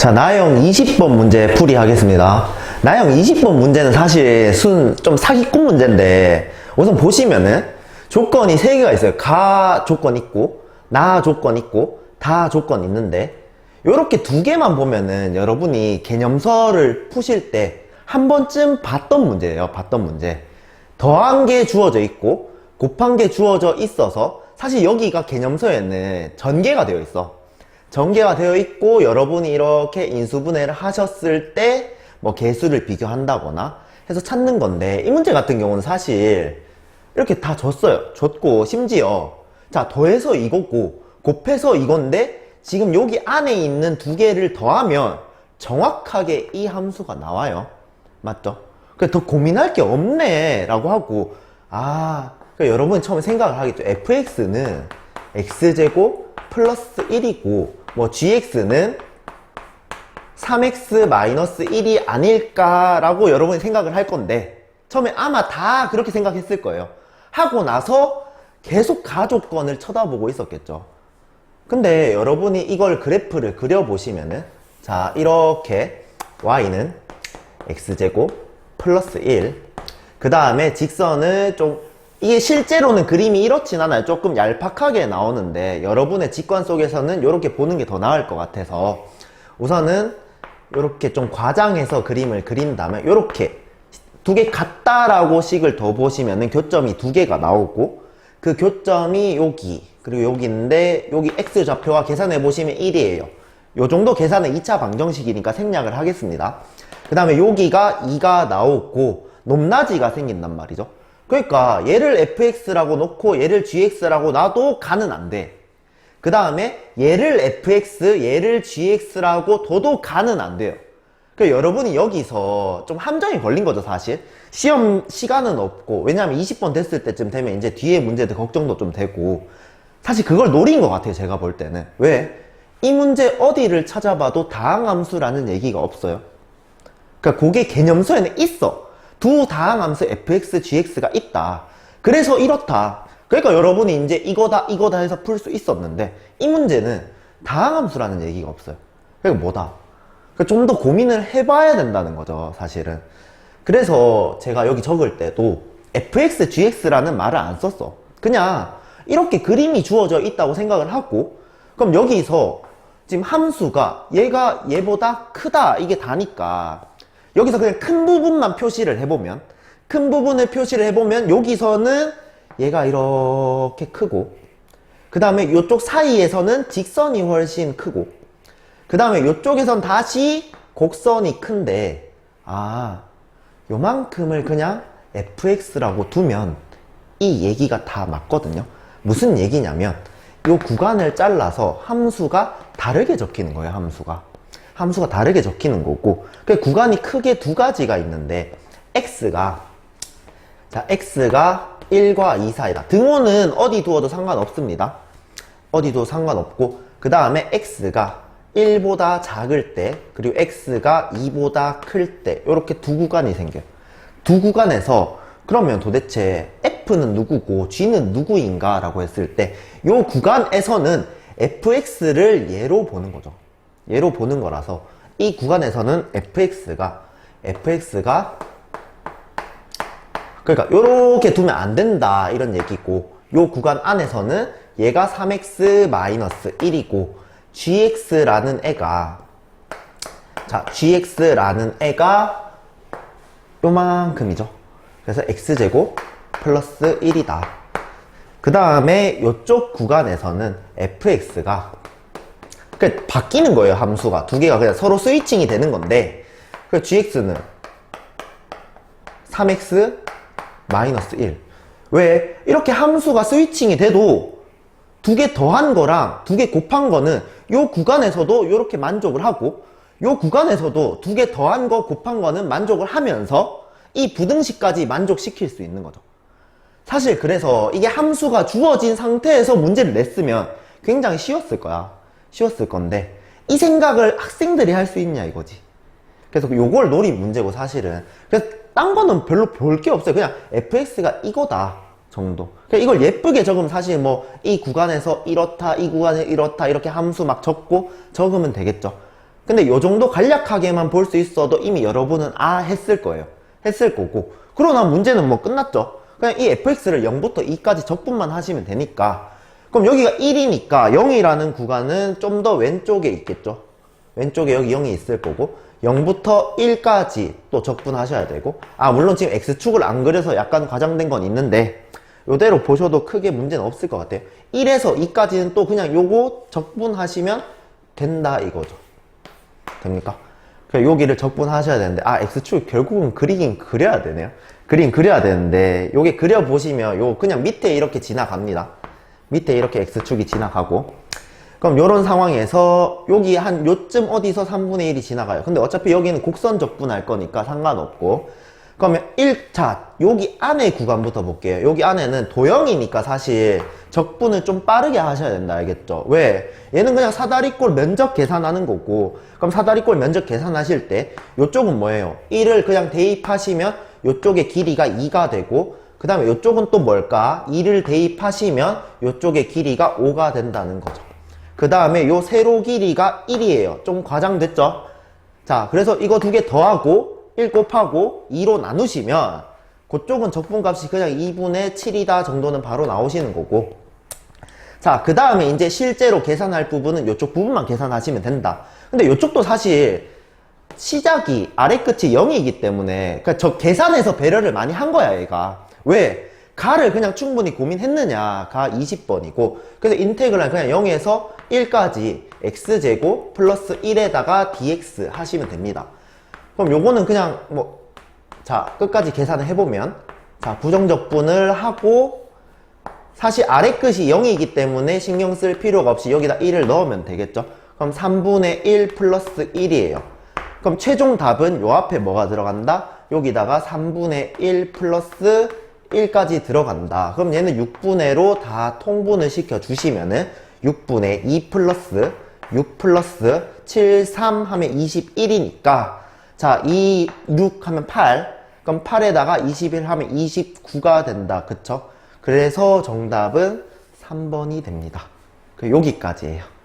자, 나형 20번 문제 풀이하겠습니다. 나형 20번 문제는 사실 순, 좀 사기꾼 문제인데, 우선 보시면은, 조건이 3개가 있어요. 가 조건 있고, 나 조건 있고, 다 조건 있는데, 요렇게 두 개만 보면은 여러분이 개념서를 푸실 때 한 번쯤 봤던 문제예요. 봤던 문제. 더한 게 주어져 있고, 곱한 게 주어져 있어서, 사실 여기가 개념서에는 전개가 되어 있어. 전개가 되어 있고 여러분이 이렇게 인수분해를 하셨을 때 뭐 개수를 비교한다거나 해서 찾는 건데 이 문제 같은 경우는 사실 이렇게 다 줬어요. 줬고 심지어 자 더해서 이거고 곱해서 이건데 지금 여기 안에 있는 두 개를 더하면 정확하게 이 함수가 나와요. 맞죠? 그래 더 고민할 게 없네 라고 하고 아 그러니까 여러분이 처음에 생각을 하겠죠. fx는 x제곱 플러스 1이고 뭐 gx는 3x 마이너스 1이 아닐까라고 여러분이 생각을 할 건데 처음에 아마 다 그렇게 생각했을 거예요. 하고 나서 계속 가족권을 쳐다보고 있었겠죠. 근데 여러분이 이걸 그래프를 그려보시면은 자 이렇게 y는 x제곱 플러스 1. 그 다음에 직선을 좀 이게 실제로는 그림이 이렇진 않아요. 조금 얄팍하게 나오는데 여러분의 직관 속에서는 이렇게 보는 게 더 나을 것 같아서 우선은 이렇게 좀 과장해서 그림을 그린 다음에 이렇게 두 개 같다라고 식을 더 보시면은 교점이 두 개가 나오고 그 교점이 여기 그리고 여기인데 여기 x 좌표와 계산해 보시면 1이에요. 요 정도 계산은 2차 방정식이니까 생략을 하겠습니다. 그 다음에 여기가 2가 나오고 높낮이가 생긴단 말이죠. 그러니까 얘를 fx라고 놓고 얘를 gx라고 놔도 가는 안 돼. 그 다음에 얘를 fx, 얘를 gx라고 둬도 가는 안 돼요. 그러니까 여러분이 여기서 좀 함정이 걸린 거죠, 사실. 시험 시간은 없고, 왜냐하면 20번 됐을 때쯤 되면 이제 뒤에 문제들 걱정도 좀 되고, 사실 그걸 노린 것 같아요, 제가 볼 때는. 왜? 이 문제 어디를 찾아봐도 다항함수라는 얘기가 없어요. 그러니까 그게 개념서에는 있어. 두 다항함수 fx, gx가 있다. 그래서 이렇다. 그러니까 여러분이 이제 이거다, 이거다 해서 풀 수 있었는데, 이 문제는 다항함수라는 얘기가 없어요. 그러니까 뭐다? 좀더 고민을 해봐야 된다는 거죠, 사실은. 그래서 제가 여기 적을 때도 fx, gx라는 말을 안 썼어. 그냥 이렇게 그림이 주어져 있다고 생각을 하고, 그럼 여기서 지금 함수가 얘가 얘보다 크다, 이게 다니까, 여기서 그냥 큰 부분만 표시를 해보면, 큰 부분을 표시를 해보면, 여기서는 얘가 이렇게 크고, 그 다음에 이쪽 사이에서는 직선이 훨씬 크고, 그 다음에 이쪽에선 다시 곡선이 큰데, 아, 요만큼을 그냥 fx라고 두면 이 얘기가 다 맞거든요. 무슨 얘기냐면, 요 구간을 잘라서 함수가 다르게 적히는 거예요, 함수가. 함수가 다르게 적히는 거고, 그 구간이 크게 두 가지가 있는데, x가, 자, x가 1과 2 사이다. 등호는 어디 두어도 상관없습니다. 어디 두어도 상관없고, 그 다음에 x가 1보다 작을 때, 그리고 x가 2보다 클 때, 이렇게 두 구간이 생겨요. 두 구간에서, 그러면 도대체 f는 누구고 g는 누구인가 라고 했을 때, 요 구간에서는 fx를 얘로 보는 거죠. 얘로 보는 거라서, 이 구간에서는 fx가, fx가 그러니까 요렇게 두면 안 된다 이런 얘기고 요 구간 안에서는 얘가 3x-1이고 gx라는 애가 자 gx라는 애가 요만큼이죠. 그래서 x제곱 플러스 1이다. 그 다음에 요쪽 구간에서는 fx가 그 바뀌는 거예요 함수가 두 개가 그냥 서로 스위칭이 되는 건데 그 gx는 3x 마이너스 1. 왜? 이렇게 함수가 스위칭이 돼도 두 개 더한 거랑 두 개 곱한 거는 요 구간에서도 이렇게 만족을 하고 요 구간에서도 두 개 더한 거 곱한 거는 만족을 하면서 이 부등식까지 만족시킬 수 있는 거죠. 사실 그래서 이게 함수가 주어진 상태에서 문제를 냈으면 굉장히 쉬웠을 거야. 쉬웠을 건데 이 생각을 학생들이 할 수 있냐 이거지. 그래서 요걸 노린 문제고 사실은. 그래서 딴 거는 별로 볼 게 없어요. 그냥 fx가 이거다 정도. 그냥 이걸 예쁘게 적으면 사실 뭐 이 구간에서 이렇다, 이 구간에 이렇다 이렇게 함수 막 적고 적으면 되겠죠. 근데 요 정도 간략하게만 볼 수 있어도 이미 여러분은 아 했을 거예요. 했을 거고. 그러나 문제는 뭐 끝났죠. 그냥 이 fx를 0부터 2까지 적분만 하시면 되니까. 그럼 여기가 1이니까 0이라는 구간은 좀 더 왼쪽에 있겠죠. 왼쪽에 여기 0이 있을 거고 0부터 1까지 또 적분하셔야 되고 아 물론 지금 x축을 안 그려서 약간 과장된 건 있는데 요대로 보셔도 크게 문제는 없을 것 같아요 1에서 2까지는 또 그냥 요거 적분하시면 된다 이거죠 됩니까? 그래 여기를 적분하셔야 되는데 아 x축 결국은 그리긴 그려야 되네요 그림 그려야 되는데 요게 그려보시면 요 그냥 밑에 이렇게 지나갑니다 밑에 이렇게 x축이 지나가고. 그럼 요런 상황에서 여기 한 요쯤 어디서 3분의 1이 지나가요. 근데 어차피 여기는 곡선 적분할 거니까 상관없고. 그러면 1차 여기 안에 구간부터 볼게요. 여기 안에는 도형이니까 사실 적분을 좀 빠르게 하셔야 된다 알겠죠? 왜? 얘는 그냥 사다리꼴 면적 계산하는 거고. 그럼 사다리꼴 면적 계산하실 때 요쪽은 뭐예요? 1을 그냥 대입하시면 요쪽의 길이가 2가 되고 그 다음에 요쪽은 또 뭘까 2를 대입하시면 요쪽의 길이가 5가 된다는 거죠 그 다음에 요 세로 길이가 1이에요. 좀 과장됐죠? 자, 그래서 이거 두 개 더하고 1 곱하고 2로 나누시면 그쪽은 적분값이 그냥 2분의 7이다 정도는 바로 나오시는 거고 자, 그 다음에 이제 실제로 계산할 부분은 이쪽 부분만 계산하시면 된다. 근데 이쪽도 사실 시작이 아래 끝이 0이기 때문에 그러니까 저 계산해서 배려를 많이 한 거야 얘가 왜? 가를 그냥 충분히 고민했느냐? 가 20번이고. 그래서 인테그랄 그냥 0에서 1까지 x제곱 플러스 1에다가 dx 하시면 됩니다. 그럼 요거는 그냥 뭐 자 끝까지 계산을 해보면 자 부정적분을 하고 사실 아래 끝이 0이기 때문에 신경 쓸 필요가 없이 여기다 1을 넣으면 되겠죠? 그럼 3분의 1 플러스 1이에요. 그럼 최종 답은 요 앞에 뭐가 들어간다? 여기다가 3분의 1 플러스 1까지 들어간다. 그럼 얘는 6분의로 다 통분을 시켜 주시면은 6분의 2 플러스 6 플러스 7, 3 하면 21이니까 자, 2, 6 하면 8. 그럼 8에다가 21 하면 29가 된다. 그쵸? 그래서 정답은 3번이 됩니다. 그 여기까지예요.